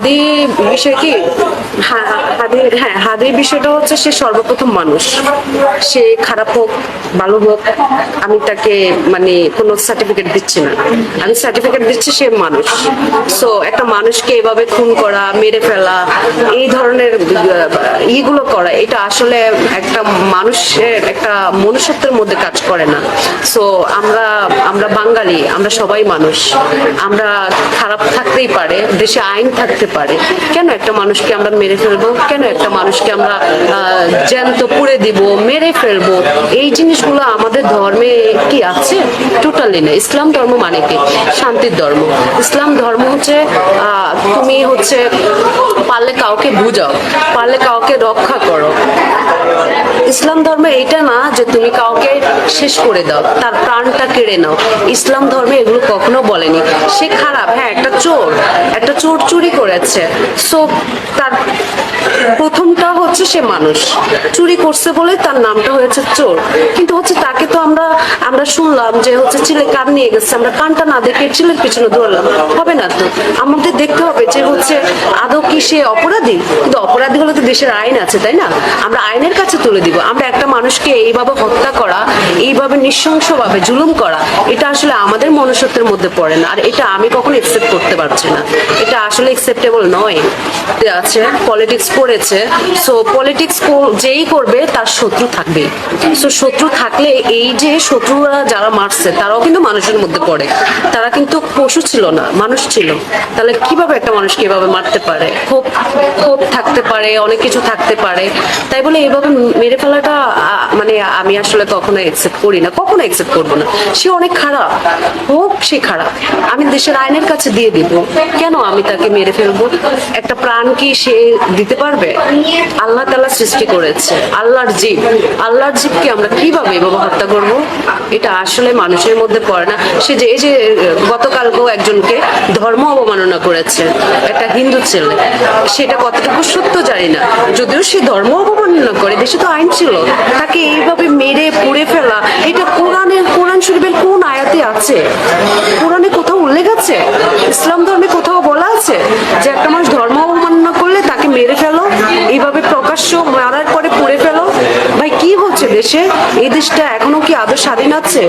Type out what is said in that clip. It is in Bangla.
হাদি বিষয় কি? হা- হাদি হ্যাঁ হাদির বিষয়টা হচ্ছে সে সর্বপ্রথম মানুষ। সে খারাপ হোক, ভালো হোক, আমি তাকে মানে কোনো সার্টিফিকেট দিচ্ছি না। আমি সার্টিফিকেট দিচ্ছি সে মানুষ। সো একটা মানুষকে এভাবে খুন করা, মেরে ফেলা, এই ধরনের ইগুলো করা, এটা আসলে একটা মানুষের, একটা মনুষ্যত্বের মধ্যে কাজ করে না। সো আমরা আমরা বাঙালি, আমরা সবাই মানুষ। আমরা খারাপ থাকতেই পারে, দেশে আইন থাকতে পারে। কেন একটা মানুষকে আমরা মেরে ফেলব? কেন একটা মানুষকে আমরা জ্যান্ত পুড়ে দিব, মেরে ফেলব? এই জিনিসগুলো আমাদের ধর্মে কি আছে? টোটালি না। ইসলাম ধর্ম মানে কি? শান্তির ধর্ম। ইসলাম ধর্ম হচ্ছে তুমি হচ্ছে পারলে কাউকে বুঝাও, পারলে কাউকে রক্ষা করো। ইসলাম ধর্মে এটা না যে তুমি কাউকে শেষ করে দাও, তার প্রাণটা কেড়ে নাও। ইসলাম ধর্মে এগুলো কখনো বলেনি। সে খারাপ হ্যাঁ একটা চোর একটা চোর চুরি করেছে। সো তার প্রথমটা হচ্ছে সে মানুষ। চুরি করছে বলে তার নামটা হয়েছে চোর। কিন্তু হচ্ছে তাকে তো আমরা আমরা শুনলাম যে হচ্ছে ছেলে কান নিয়ে গেছে। আমরা কানটা না দেখে ছেলের পিছনে দৌড়লাম। হবে না তো? আমাদের দেখতে হবে যে হচ্ছে আদৌ কি সে অপরাধী? কিন্তু অপরাধী হলে তো দেশের আইন আছে, তাই না? আমরা আইনের কাছে তুলে দিব। আমরা একটা মানুষকে এইভাবে হত্যা করা, এইভাবে নৃশংসভাবে জুলুম করা, এটা আসলে আমাদের মনুষ্যত্বের মধ্যে পড়ে না। আর এটা আমি কখনো একসেপ্ট করতে পারছি না। এটা আসলে একসেপ্টেবল নয়। আছে পলিটিক্স করেছে সো পলিটিক্স যেই করবে, তার শত্রু থাকবে সো শত্রু থাকলে এই যে শত্রুরা যারা মারছে, তারাও কিন্তু মানুষের মধ্যে পড়ে। তারা কিন্তু পশু ছিল না, মানুষ ছিল। তাহলে কীভাবে একটা মানুষকে এভাবে মারতে পারে? ক্ষোভ ক্ষোভ থাকতে পারে, অনেক কিছু থাকতে পারে। তাই বলে এভাবে মেরে ফেলাটা মানে আমি আসলে কখনো একসেপ্ট করি না কখনো একসেপ্ট করব না। সে অনেক খারাপ হোক সে খারাপ। আমি দেশের আইনের কাছে দিয়ে দিব। কেন আমি তাকে মেরে ফেলব? একটা প্রাণ কি সে দিতে পারবে? আল্লাহ তালা সৃষ্টি করেছে। আল্লাহর জীব। আল্লাহর জীবকে আমরা কীভাবে এভাবে হত্যা করব? এটা আসলে মানুষের মধ্যে পড়ে না। সে যে, এই যে, গতকালকেও একজনকে ধর্ম অবমাননা করেছে, একটা হিন্দু ছেলে। সেটা কতটুকু সত্য জানি না। যদিও সে ধর্ম অবমাননা করে, দেশে তো আইন ছিল, তাকে এইভাবে মেরে, পুড়ে ফেলা, এটা কোরআনে, কোরআন শরীফের কোন আয়াতে আছে? কোরআনে কোথাও উল্লেখ আছে? ইসলাম ধর্মে কোথাও বলা আছে যে একটা মানুষ ধর্ম অবমাননা করলে তাকে মেরে ফেলো, এইভাবে প্রকাশ্য মারার পরে পুড়ে ফেলো? ভাই, কি হচ্ছে দেশে? এই দেশটা এখনও কি আদৌ স্বাধীন আছে?